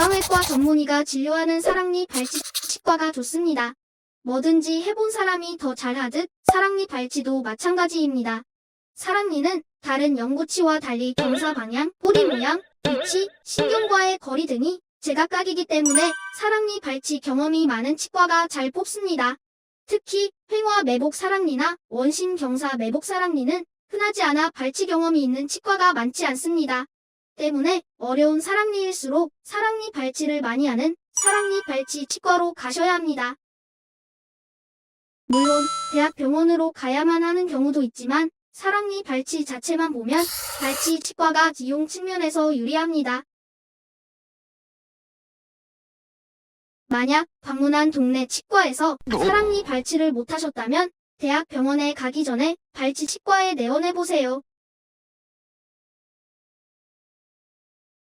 건강외과 전문의가 진료하는 사랑니 발치 치과가 좋습니다. 뭐든지 해본 사람이 더 잘하듯 사랑니 발치도 마찬가지입니다. 사랑니는 다른 연구치와 달리 경사 방향, 뿌리 모양, 위치, 신경과의 거리 등이 제각각이기 때문에 사랑니 발치 경험이 많은 치과가 잘 뽑습니다. 특히 횡화 매복 사랑니나 원심 경사 매복 사랑니는 흔하지 않아 발치 경험이 있는 치과가 많지 않습니다. 때문에 어려운 사랑니일수록 사랑니 발치를 많이 하는 사랑니 발치 치과로 가셔야 합니다. 물론 대학병원으로 가야만 하는 경우도 있지만 사랑니 발치 자체만 보면 발치 치과가 비용 측면에서 유리합니다. 만약 방문한 동네 치과에서 사랑니 발치를 못하셨다면 대학병원에 가기 전에 발치 치과에 내원해 보세요.